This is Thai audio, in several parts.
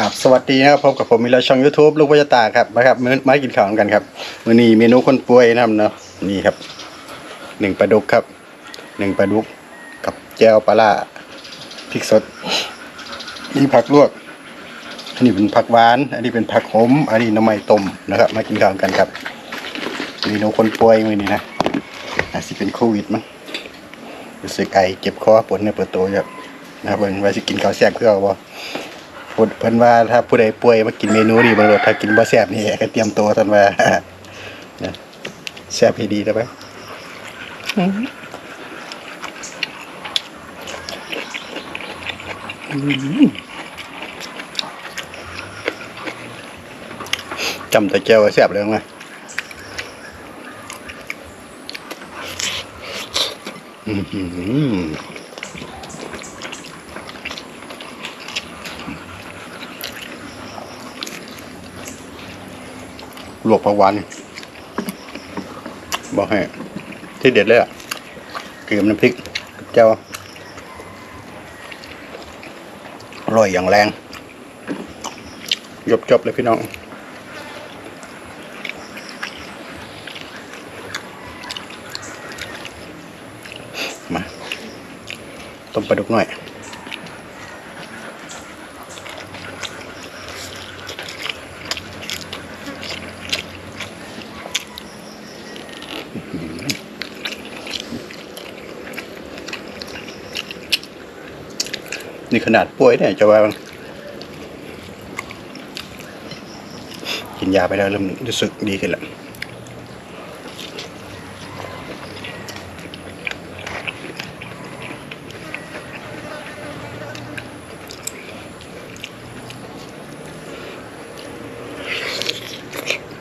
กับสวัสดีนะครับพบกับผมมีแล้วช่อง YouTube ลูกพญาตาครับมาครับมื้อมากินข้าวกันครับมื้อนี้เมนูคนป่วยนะครับเนาะนี่ครับหนึ่งปลาดุกครับหนึ่งปลาดุกกับแจ่วปลาร้าพริกสดนี่ผักลวกอันนี้เป็นผักหวาน อันนี้เป็นผักขมอันนี้น้ำไม้ต้มนะครับ มากินข้าวกันครับเมนูคนป่วยมื้อนี้นะอาจสิเป็นโควิดมั้งรู้สึกไอเจ็บคอปวดเนื้อปวดตัวครับนะครับเบิ่งว่าสิกินข้าวแซ่บคือเอาบ่ พูดเพิ่นว่าถ้าผู้ใดป่วยมากินเมนูนี้บ่รดถ้ากินบ่แซ่บนี่ก็เตรียมตัวท่านว่านะแซ่บให้ดีได้ไหมจำแต่แก้วแซ่บเลยมั้ยอือ ลวกผักวานบอกให้ ที่เด็ดเลยอะเกลือน้ำพริกเจ้าอร่อยอย่างแรงยบจบเลยพี่น้องมาต้มปลาดุกหน่อย นี่ขนาดป่วยเนี่ยจะว่า กินยาไปแล้วเริ่มรู้สึกดีขึ้นแล้ว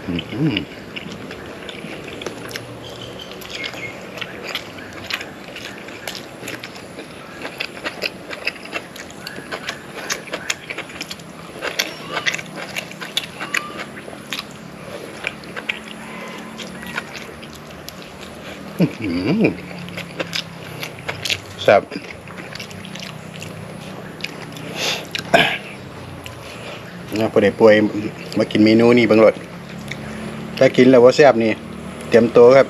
อืม แซ่บนะพอได้ป่วยมากินเมนูนี้บังรถถ้ากินแล้วว่าแซ่บนี่ เตรียมตัวครับ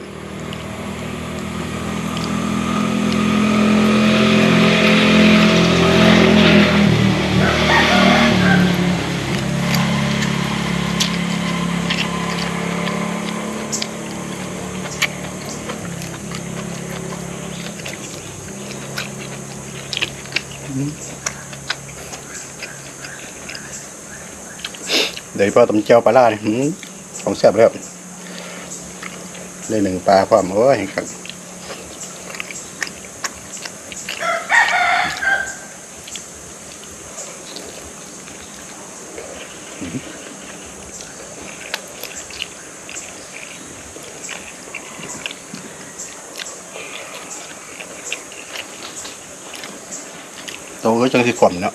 เดี๋ยวพอตำเจียวปลาล่าเนี่ยของแซ่บแล้วได้หนึ่งปลาความโอ้ยครับโตก็จังสิขมเนาะ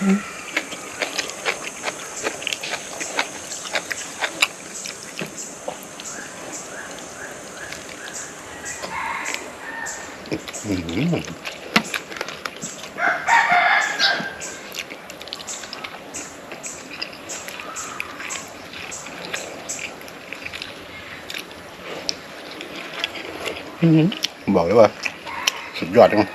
อืมอื้อหือบอกเลยว่า สุดยอดจัง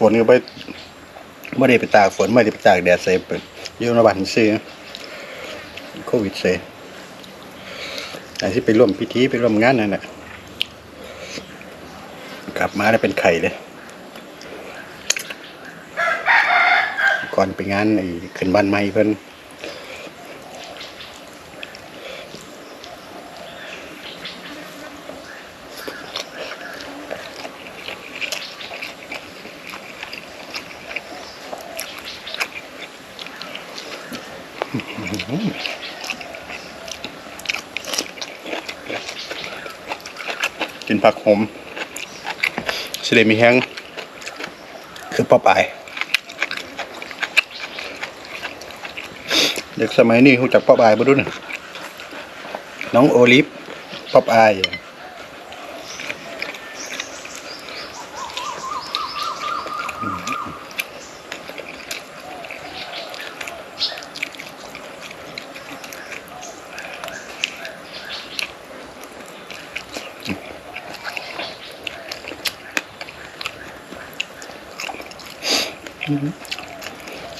ฝนก็ไปไม่ได้ไปตากฝนไม่ได้ไปตากแดดเซฟอยู่ในบันซื้อโควิดเซไอ้ที่ไปร่วมพิธีไปร่วมงานนั่นแหละกลับมาได้เป็นไข่เลย ก่อนไปงานไอ้ขึ้นบ้านใหม่เพิ่น กินผักหอมสิเดมีแห้งคือป้าปายเด็กสมัยนี้รู้จักป้าปายบ่ดุน่ะน้องโอลิฟป้าปาย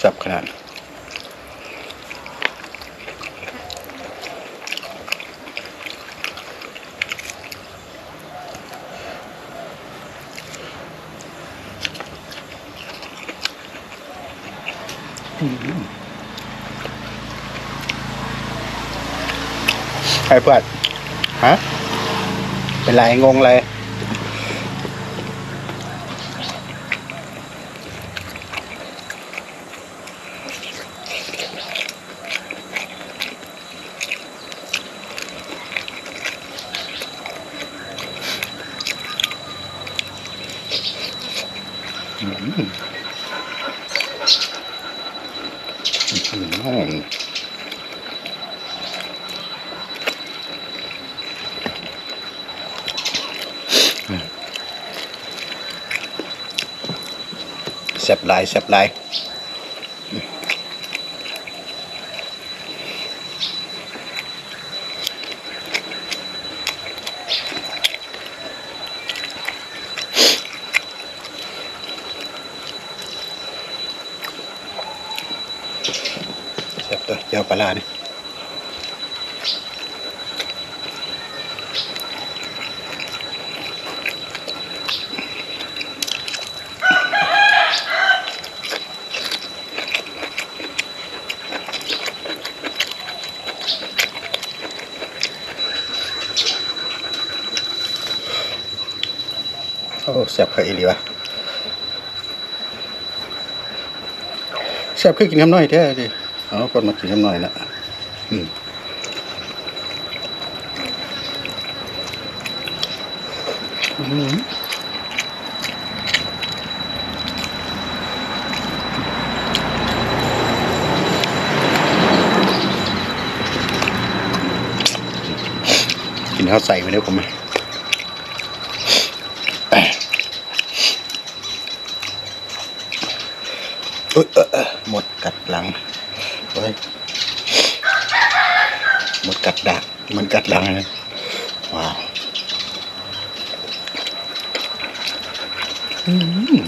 สับขนาดใครเพื่อนฮะ เป็นไรงงเลย อืมแซ่บหลายแซ่บหลายแซ่บตัวเจ้าปลาร้านี่โอ้ แซ่บเคยอีหลีวะแซ่บคือกินน้ำน้อยแท้ดิเอาคนมากินน้ำน้อยละอืมอื้อหือกินข้าวใส่ไปเดี๋ยวผมอุ๊ยเออเออหมดกัดหลังเฮ้ยหมดกัดดักมันกัดหลังเลยว้าว อืม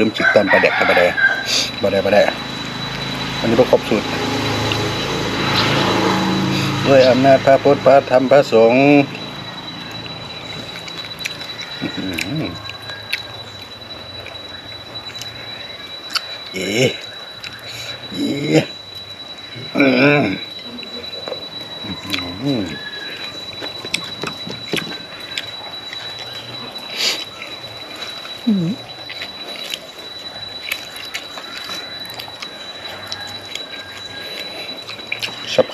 ลืมจิกตอนประแดกกับประแดกประแดกประแดกอันนี้พวกครบสูตรด้วยอำนาจพระพุทธพระธรรมพระสงฆ์อื้อหือเอ๋เอ๋อืม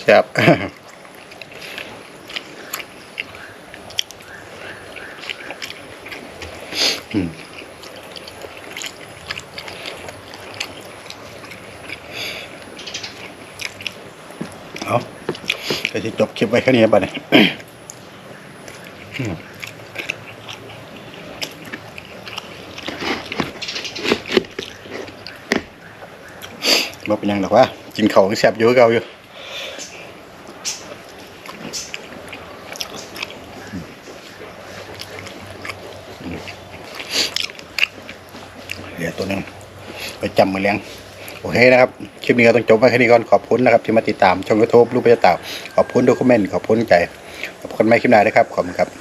แซ่บอืมเอาก็จะจบคลิปไว้แค่นี้ป่ะเนี่ยอืมบ่เป็นยังหรอกว่า กินเขาวยังแซ่บอยู่คือเก่าอยู่เหลือตัวหนึงไปจำมือเลี้ยงโอเคนะครับ คลิปนี้ก็ต้องจบไว้แค่นี้ก่อน ขอบคุณนะครับ ที่มาติดตามช่องยูทูบรูปพระเจ้าขอบคุณทุกคอมเมนต์ ขอบคุณใจ ขอบคุณไม่คลิปหน้าด้วยครับ ขอบคุณครับ